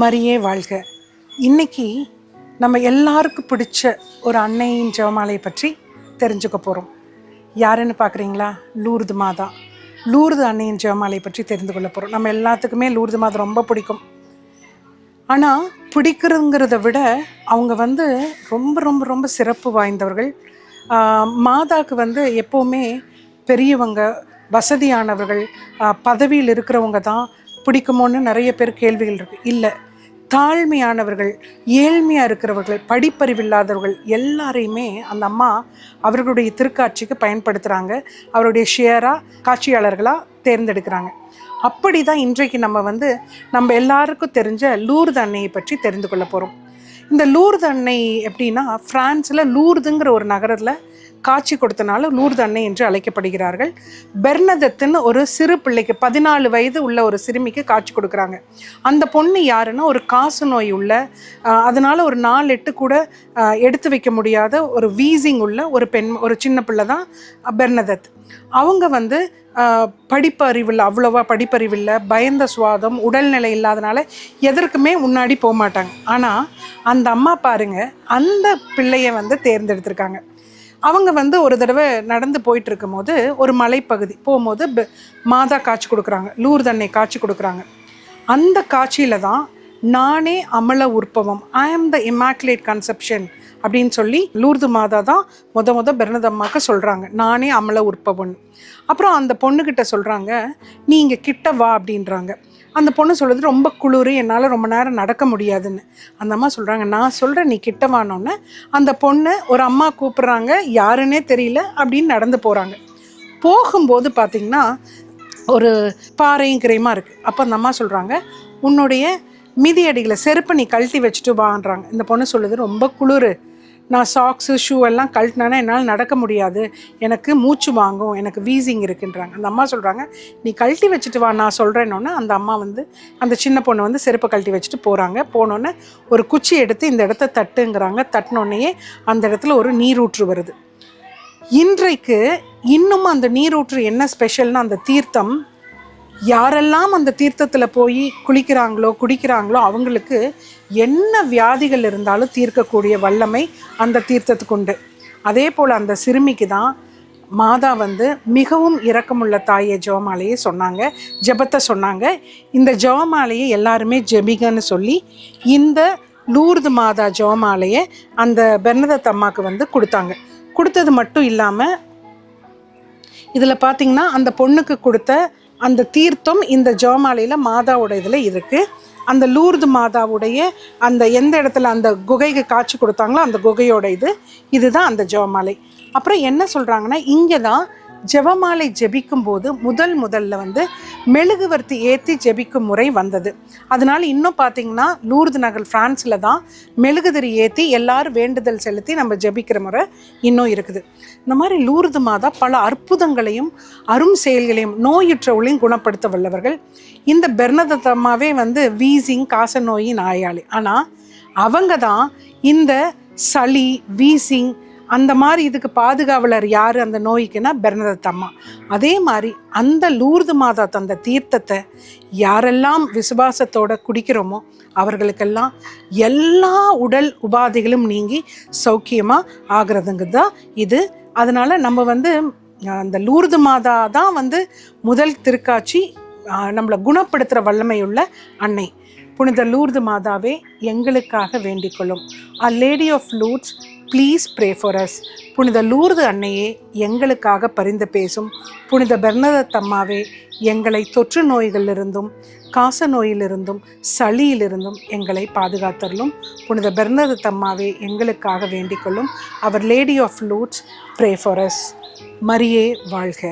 மரியே வாழ்க. இன்னைக்கு நம்ம எல்லாருக்கும் பிடிச்ச ஒரு அன்னையின் ஜெபமாலையை பற்றி தெரிஞ்சுக்க போகிறோம் யாருன்னு பார்க்குறீங்களா லூர்து மாதா. லூர்து அன்னையின் ஜெபமாலையை பற்றி தெரிந்து கொள்ள போகிறோம் நம்ம எல்லாத்துக்குமே லூர்து மாதா ரொம்ப பிடிக்கும். ஆனால் பிடிக்கிறதுங்கிறத விட அவங்க வந்து ரொம்ப ரொம்ப ரொம்ப சிறப்பு வாய்ந்தவர்கள். மாதாவுக்கு மாதாக்கு வந்து எப்போவுமே பெரியவங்க வசதியானவர்கள் பதவியில் இருக்கிறவங்க தான் பிடிக்குமோன்னு நிறைய பேர் கேள்விகள் இருக்குது இல்லை தாழ்மையானவர்கள் ஏழ்மையாக இருக்கிறவர்கள் படிப்பறிவில்லாதவர்கள் எல்லாரையுமே அந்த அம்மா அவர்களுடைய திருக்காட்சிக்கு பயன்படுத்துகிறாங்க அவருடைய ஷேராக காட்சியாளர்களாக தேர்ந்தெடுக்கிறாங்க. அப்படி தான் இன்றைக்கு நம்ம வந்து நம்ம எல்லாருக்கும் தெரிஞ்ச லூர்து அன்னையை பற்றி தெரிந்து கொள்ள போகிறோம் இந்த லூர்து அன்னை எப்படின்னா ஃப்ரான்ஸில் லூர்துங்கிற ஒரு நகரத்தில் காட்சி கொடுத்தனால நூறு அன்னை என்று அழைக்கப்படுகிறார்கள். பெர்னதத்துன்னு ஒரு சிறு பிள்ளைக்கு பதினாலு வயது உள்ள ஒரு சிறுமிக்கு காட்சி கொடுக்குறாங்க. அந்த பொண்ணு யாருன்னா ஒரு காசு நோய் உள்ள அதனால் அதனால ஒரு நாலு எட்டு கூட எடுத்து வைக்க முடியாத ஒரு வீசிங் உள்ள ஒரு பெண் ஒரு சின்ன பிள்ளை தான் பெர்னதத். அவங்க வந்து படிப்பறிவில் அவ்வளோவா படிப்பறிவில்லை பயந்த சுவாதம் உடல்நிலை இல்லாதனால எதற்குமே முன்னாடி போக மாட்டாங்க. ஆனால் அந்த அம்மா பாருங்க அந்த பிள்ளையை வந்து தேர்ந்தெடுத்திருக்காங்க. அவங்க வந்து ஒரு தடவை நடந்து போயிட்டு இருக்கும்போது ஒரு மலைப்பகுதி போகும்போது மாதா காட்சி கொடுக்குறாங்க லூர்தன்னை காட்சி கொடுக்குறாங்க. அந்த காட்சியில் தான் நானே அமல உற்பவம் ஐ ஆம் த இமாக்குலேட் கன்செப்ஷன் அப்படின்னு சொல்லி லூர்து மாதா தான் முத முத பெர்னதம்மாக்கு சொல்கிறாங்க நானே அமல உற்பவன். அப்புறம் அந்த பொண்ணுக்கிட்ட சொல்கிறாங்க நீ இங்கே கிட்ட வா அப்படின்றாங்க. அந்த பொண்ணு சொல்கிறது ரொம்ப குளிர் என்னால் ரொம்ப நேரம் நடக்க முடியாதுன்னு. அந்த அம்மா சொல்கிறாங்க நான் சொல்கிறேன் நீ கிட்டவானோன்னு அந்த பொண்ணு ஒரு அம்மா கூப்பிட்றாங்க யாருன்னே தெரியல அப்படின்னு நடந்து போகிறாங்க போகும்போது பார்த்திங்கன்னா ஒரு பாறையும் கிரையுமா இருக்குது அப்போ அந்த அம்மா சொல்கிறாங்க உன்னுடைய மிதியடிகளை செருப்பை நீ கழட்டி வச்சுட்டு வான்றாங்க. இந்த பொண்ணு சொல்லுது ரொம்ப குளிர் நான் சாக்ஸு ஷூ எல்லாம் கழட்டினா என்னால் நடக்க முடியாது. எனக்கு மூச்சு வாங்கும் எனக்கு வீசிங் இருக்குன்றாங்க. அந்த அம்மா சொல்கிறாங்க நீ கழட்டி வச்சுட்டு வா நான் சொல்கிறேன்னொன்னே அந்த அம்மா வந்து அந்த சின்ன பொண்ணு வந்து செருப்பை கழட்டி வச்சுட்டு போகிறாங்க போனோன்னே ஒரு குச்சி எடுத்து இந்த இடத்த தட்டுங்கிறாங்க. தட்டினோடனேயே அந்த இடத்துல ஒரு நீரூற்று வருது. இன்றைக்கு இன்னும் அந்த நீரூற்று என்ன ஸ்பெஷல்னா அந்த தீர்த்தம் யாரெல்லாம் அந்த தீர்த்தத்தில் போய் குளிக்கிறாங்களோ குடிக்கிறாங்களோ அவங்களுக்கு என்ன வியாதிகள் இருந்தாலும் தீர்க்கக்கூடிய வல்லமை அந்த தீர்த்தத்துக்கு உண்டு. அதே போல் அந்த சிறுமிக்கு தான் மாதா வந்து மிகவும் இரக்கமுள்ள தாயை ஜெபமாலையை சொன்னாங்க. ஜெபத்தை சொன்னாங்க. இந்த ஜெபமாலையை எல்லாருமே ஜெபிகன்னு சொல்லி இந்த லூர்து மாதா ஜெபமாலையை அந்த பெர்னதத் அம்மாவுக்கு வந்து கொடுத்தாங்க. கொடுத்தது மட்டும் இல்லாமல் இதில் பார்த்திங்கன்னா அந்த பொண்ணுக்கு கொடுத்த அந்த தீர்த்தம் இந்த ஜோமாலையில் மாதாவோட இதில் இருக்குது அந்த லூர்து மாதாவுடைய அந்த எந்த இடத்துல அந்த குகைக்கு காட்சி கொடுத்தாங்களோ அந்த குகையோட இது. இதுதான் அந்த ஜோமாலை அப்புறம் என்ன சொல்கிறாங்கன்னா இங்கே தான் ஜெபமாலை ஜெபிக்கும் போது முதல் முதல்ல வந்து மெழுகுவர்த்தி ஏற்றி ஜெபிக்கும் முறை வந்தது. அதனால இன்னும் பார்த்தீங்கன்னா லூர்து நகர் ஃப்ரான்ஸில் தான் மெழுகுதிரி ஏற்றி எல்லாரும் வேண்டுதல் செலுத்தி நம்ம ஜெபிக்கிற முறை இன்னும் இருக்குது. இந்த மாதிரி லூர்து மாதா பல அற்புதங்களையும் அரும் செயல்களையும் நோயுற்றவர்களையும் குணப்படுத்த வல்லவர்கள். இந்த பெர்னதத்தம்மாவே வந்து வீசிங் காச நோயின் ஆயாளி ஆனால் அவங்க தான் இந்த சளி வீசிங் அந்த மாதிரி இதுக்கு பாதுகாவலர் யார்? அந்த நோய்க்குன்னா பெர்னதத் அம்மா. அதே மாதிரி அந்த லூர்து மாதா தந்த தீர்த்தத்தை யாரெல்லாம் விசுவாசத்தோட குடிக்கிறோமோ அவர்களுக்கெல்லாம் எல்லா உடல் உபாதைகளும் நீங்கி சௌக்கியமாக ஆகிறதுங்க தான் இது. அதனால் நம்ம வந்து அந்த லூர்து மாதா தான் வந்து முதல் திருக்காட்சி நம்மளை குணப்படுத்துகிற வல்லமையுள்ள அன்னை. புனித லூர்து மாதாவே எங்களுக்காக வேண்டிக்கொள்ளும் a lady of Lourdes please pray for us புனித லூர்து அன்னையே எங்களுக்காக பரிந்து பேசும். புனித பெர்னதத் அம்மாவே எங்களை தொற்று நோய்களிலிருந்தும் காச நோயிலிருந்தும் சளியிலிருந்தும் எங்களை பாதுகாத்தரலும் புனித பெர்னதத் அம்மாவே எங்களுக்காக வேண்டிக்கொள்ளும் our lady of Lourdes pray for us மரியே வாழ்க.